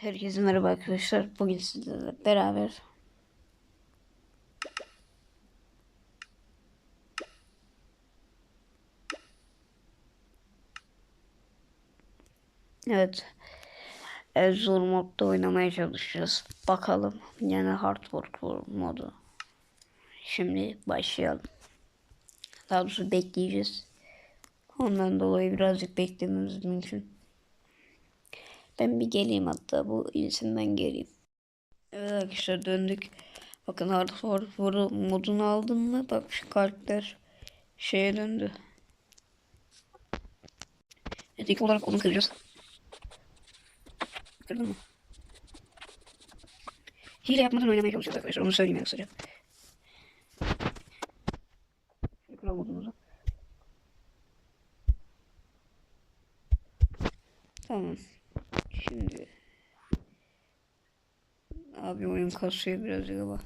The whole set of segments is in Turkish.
Herkese merhaba arkadaşlar. Bugün sizlerle beraber Evet. Zor modda oynamaya çalışacağız. Bakalım. Yani hard work modu. Şimdi başlayalım. Daha doğrusu bekleyeceğiz. Ondan dolayı birazcık beklememiz mümkün. Ben bir geleyim hatta bu ilsin ben geleyim. Evet arkadaşlar döndük. Bakın hardcore War'u modunu aldım mı? Bak şu karakter şeye döndü. Evet ilk olarak onu kıracağız. Kırdın mı? Hile yapmadan oynamaya çalışacağız arkadaşlar. Onu söyleyeyim kısaca. Kral modumuzu. Tamam. Şimdi abi oyun kasıyor birazcık ama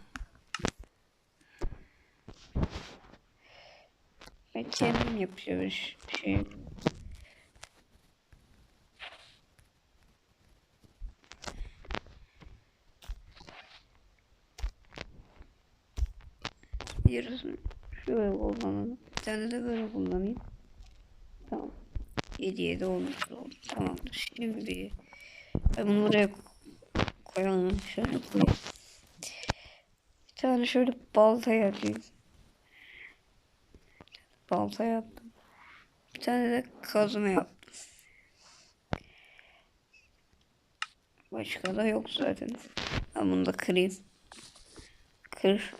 ben kendim iş- şey. Yarısını şöyle kullanalım. Bir tane de böyle kullanayım. Tamam. 7 7 olmuş oldu. Tamamdır. Şimdi ben bunu buraya koyalım. Şöyle koyayım. Bir tane şöyle balta yapayım. Balta yaptım. Bir tane de kazma yaptım. Başka da yok zaten. Ben bunu da kırayım. Kır.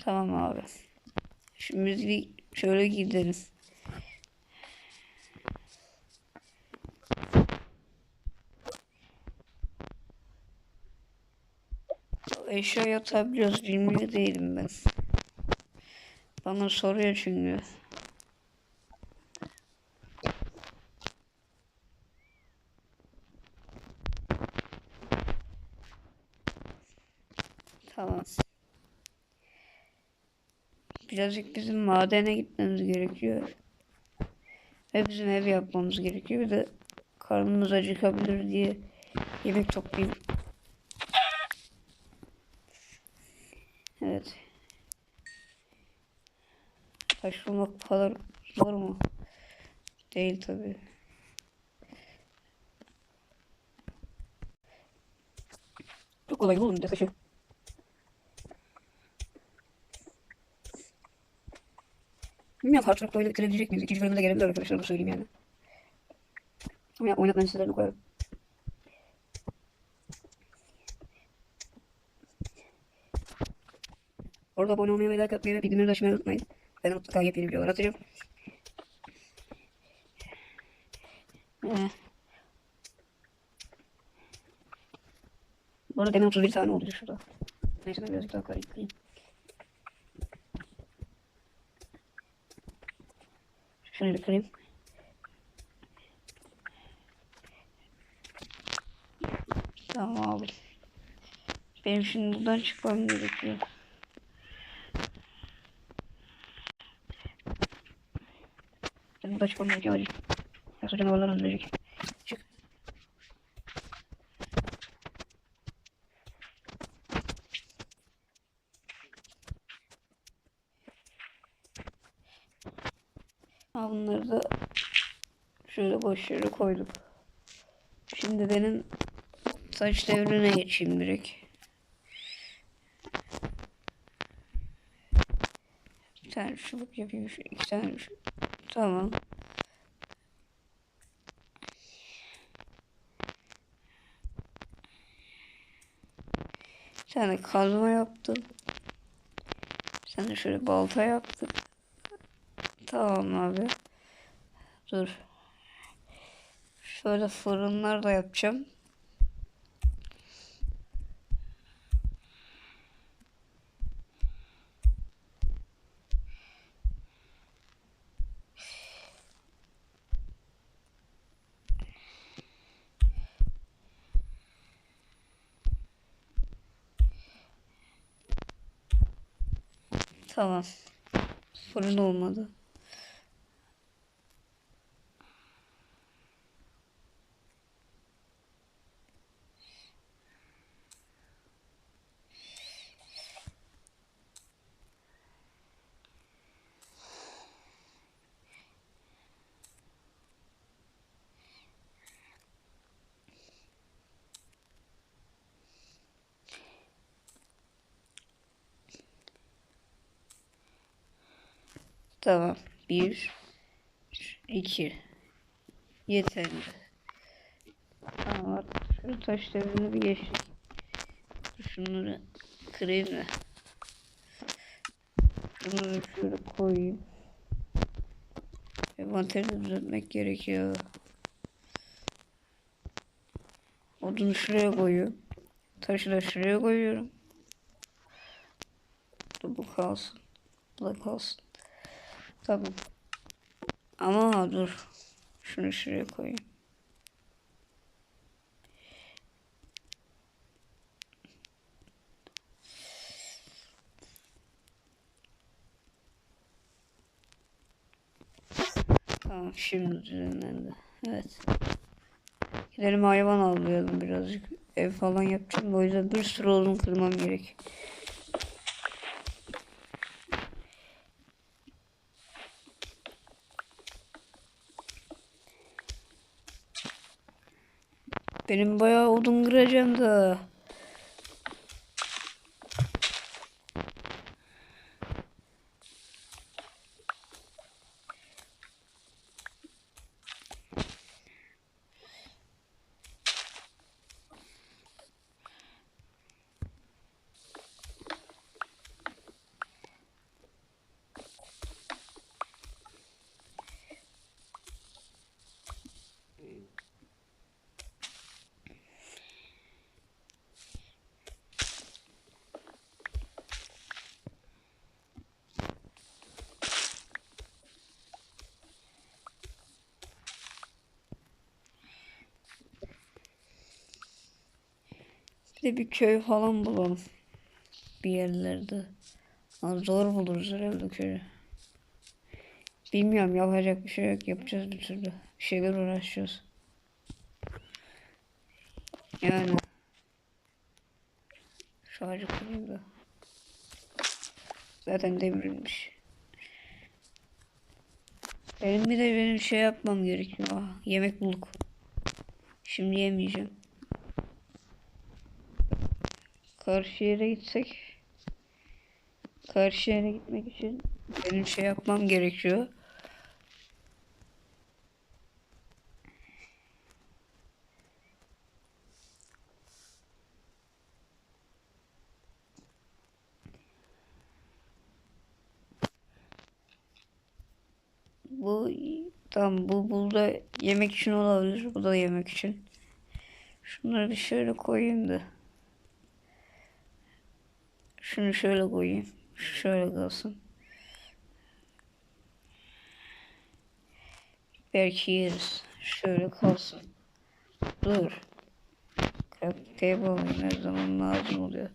Tamam abi. Şimdi şöyle gidelim. Eşya atabiliyoruz bilmiyor değilim ben. Bana soruyor çünkü. Tamam. Birazcık bizim madene gitmemiz gerekiyor. Ve bizim ev yapmamız gerekiyor. Bir de karnımız acıkabilir diye yemek toplayayım. Evet. Taş bulmak bu kadar zor mu? Değil tabi. Çok kolay buldum da taşı. Bilmiyorum Hard Rock'la bitirebilecek miyiz? İkinci bölümde gelebilir arkadaşlar bu söyleyeyim yani. Ama ya oynatmanın sitelerini koyarım. Orada abone olmayı ve like atmayı ve bildirimleri açmayı unutmayın. Ben mutlaka yepyeni videolar atacağım. Ee, Bu arada demin 31 tane oldu şurada. Neyse ben birazcık daha karayım. Şunu bir kırayım. Tamam abi. Benim şimdi buradan çıkmam gerekiyor. Çıkmam gerekiyor acil. Yoksa canavarlar öldürecek. Çık. Ha bunları da şöyle boş yere koyduk. Şimdi benim saç devrine geçeyim direkt. Bir tane çubuk yapayım. Şu iki tane şu. Tamam. Tane kazma yaptım. Bir tane şöyle balta yaptım. Tamam abi. Dur. Şöyle fırınlar da yapacağım. Tamam. Fırın olmadı. Tamam. Bir. iki. Yeterli. Tamam şu taşlarını bir geçtik. Şunları kırayım da. Şunları şöyle koyayım. Envanteri de düzeltmek gerekiyor. Odunu şuraya koyuyorum. Taşı da şuraya koyuyorum. Bu kalsın. Bu da kalsın. Tamam. Ama dur. Şunu şuraya koyayım. Tamam şimdi düzenlendi. Evet. Gidelim hayvan avlayalım birazcık. Ev falan yapacağım. O yüzden bir sürü odun kırmam gerek. Benim bayağı odun kıracağım da. De bir köy falan bulalım. Bir yerlerde. Az zor buluruz herhalde köyü. Bilmiyorum yapacak bir şey yok. Yapacağız bir türlü. Bir şeyler uğraşacağız. Yani. Şu ağacı kırayım da. Zaten devrilmiş. Benim bir de benim şey yapmam gerekiyor. Ah, yemek bulduk. Şimdi yemeyeceğim. Karşı yere gitsek. Karşı yere gitmek için benim şey yapmam gerekiyor. Bu tam bu burada yemek için olabilir. Bu da yemek için. Şunları bir şöyle koyayım da. Şunu şöyle koyayım. Şöyle kalsın. Belki yeriz. Şöyle kalsın. Dur. Table her zaman lazım oluyor.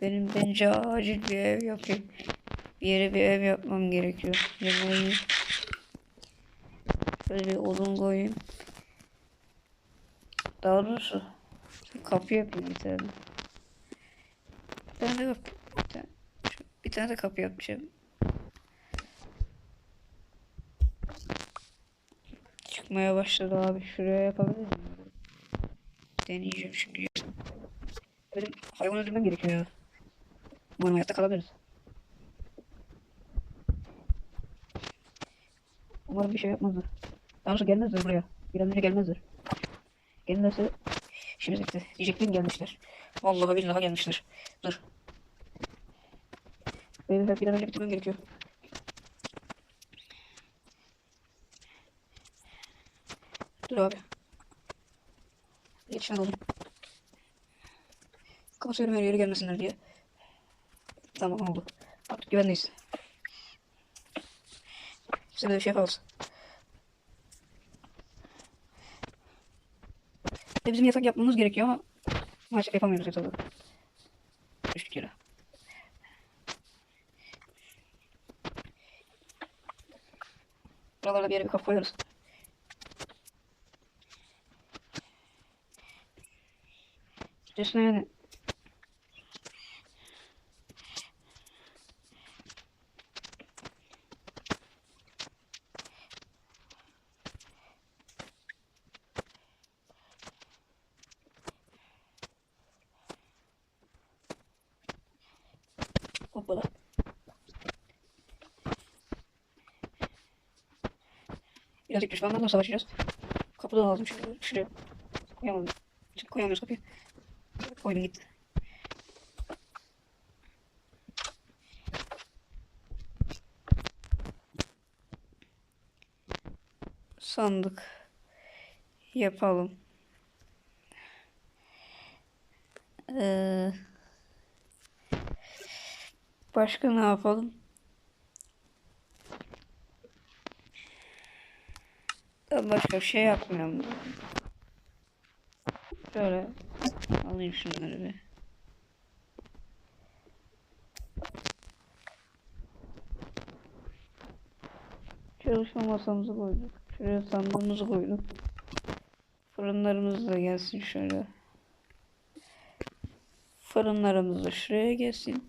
Benim bence acil bir ev yapayım. Bir yere bir ev yapmam gerekiyor. Yemeği. Şöyle bir odun koyayım. Daha doğrusu kapı yapayım bir tane. Bir tane de kapı. Bir tane, bir tane de kapı yapacağım. Çıkmaya başladı abi. Şuraya yapabilir miyim? Deneyeceğim şimdi. Benim hayvan öldürmem gerekiyor. Umarım hayatta kalabiliriz. Umarım bir şey yapmazlar. Daha sonra gelmezler buraya. Bir an önce gelmezler. Gelirlerse işimiz bitti. Diyecektim gelmişler. Vallahi billahi gelmişler. Dur. Benim hep bir an önce bitirmem gerekiyor. Dur abi. Yetişmez oldum. Kapatıyorum her yere gelmesinler diye. Tamam oldu. Artık güvendeyiz. Size de bir şey yapalım. Ve bizim yatak yapmamız gerekiyor ama maalesef yapamıyoruz yatağı. Düştük yere. Buralarda bir yere bir kapı koyarız. Üstüne yani Birazcık düşmanlarla savaşacağız. Kapıdan aldım şuraya. Şuraya. Koyamadım. Şimdi koyamıyoruz kapıyı. Koydum gitti. Sandık yapalım. Ee, başka ne yapalım? Başka bir şey yapmıyorum. Şöyle alayım şunları bir. Çalışma masamızı koyduk. Şuraya sandığımızı koyduk. Fırınlarımız da gelsin şöyle. Fırınlarımız da şuraya gelsin.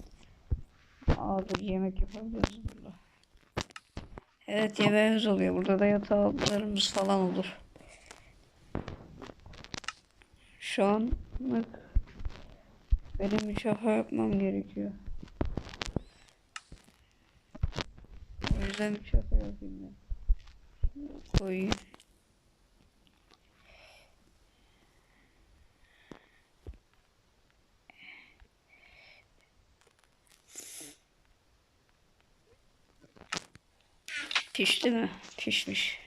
Abi yemek yapabiliriz. Evet yemeğimiz oluyor. Burada da yataklarımız falan olur. Şu an benim bir şaka yapmam gerekiyor. O yüzden bir şaka yapayım ben. Koyayım. Pişti mi? Pişmiş.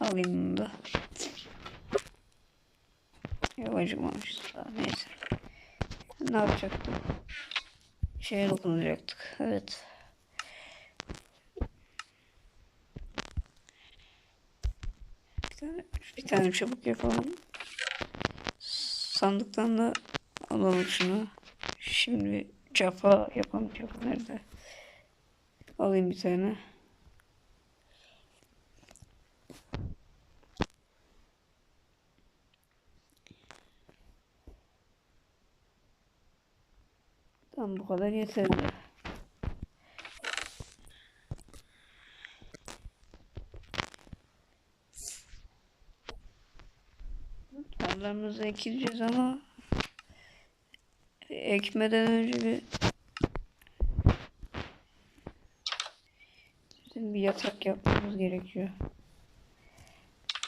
Alayım bunu da. Yok neyse. Ne yapacaktım? Şeye dokunacaktık. Evet. Bir tane, bir tane çabuk yapalım. Sandıktan da alalım şunu. Şimdi capa yapalım. Capa nerede? Alayım bir tane. Tamam bu kadar yeterli. Tarlamızı ekeceğiz ama ekmeden önce bir bir yatak yapmamız gerekiyor.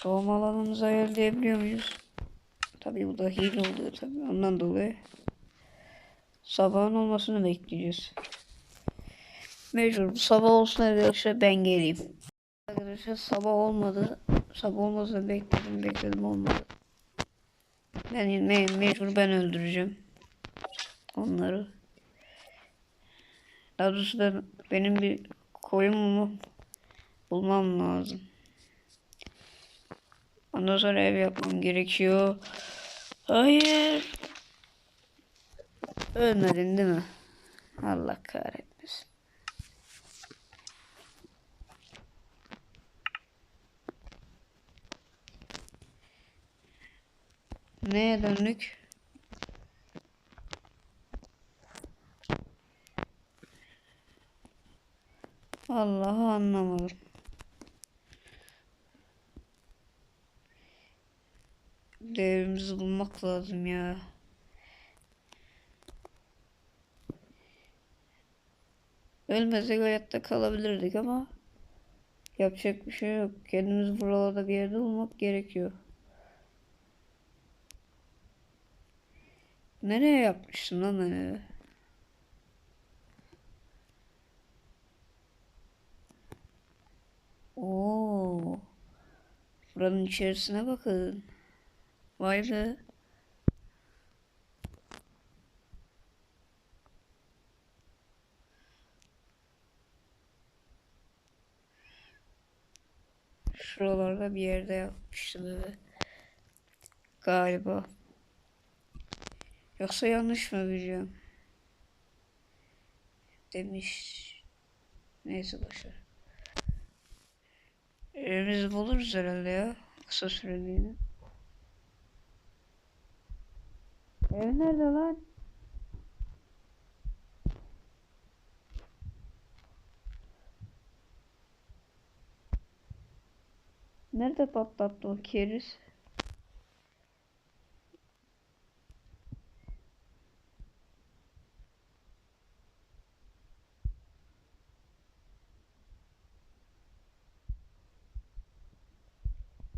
Doğum alanımızı ayarlayabiliyor muyuz? Tabii bu da hile oluyor tabii ondan dolayı. Sabahın olmasını bekleyeceğiz. Mecbur sabah olsun arkadaşlar ben geleyim. Arkadaşlar sabah olmadı. Sabah olmasını bekledim bekledim olmadı. Ben me mecbur ben öldüreceğim. Onları. Daha doğrusu ben, benim bir koyumumu bulmam lazım. Ondan sonra ev yapmam gerekiyor. Hayır. Ölmedin değil mi? Allah kahretmesin. Neye döndük? Allah'ı anlamadım. Değerimizi bulmak lazım ya. Ölmesek hayatta kalabilirdik ama yapacak bir şey yok. Kendimiz buralarda bir yerde olmak gerekiyor. Nereye yapmıştın lan evi? Oo. Buranın içerisine bakın. Vay be. Şuralarda bir yerde yapmıştım evi. Galiba. Yoksa yanlış mı biliyorum? Demiş. Neyse boşver. Evimizi buluruz herhalde ya. Kısa süreliğine. Ev nerede lan? Nerede patlattı o keriz?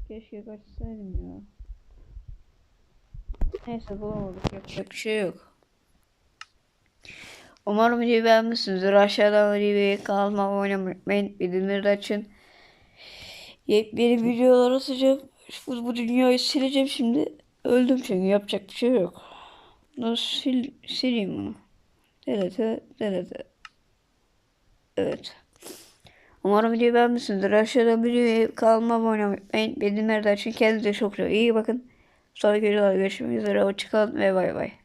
keşke kaçsaydım ya. Neyse bulamadık yapacak bir şey yok. Umarım videoyu beğenmişsinizdir. Aşağıdan videoyu kanalıma abone unutmayın. Bildirimleri açın. Yepyeni videolar atacağım. Bu, bu dünyayı sileceğim şimdi. Öldüm çünkü yapacak bir şey yok. Nasıl sil, sileyim bunu? Delete, delete. Evet. Umarım videoyu beğenmişsinizdir. Aşağıdan videoyu kanalıma abone olmayı, bildirimleri de açın. Kendinize çok çok iyi bakın. Sonraki videolarda görüşmek üzere. Hoşçakalın ve bay bay.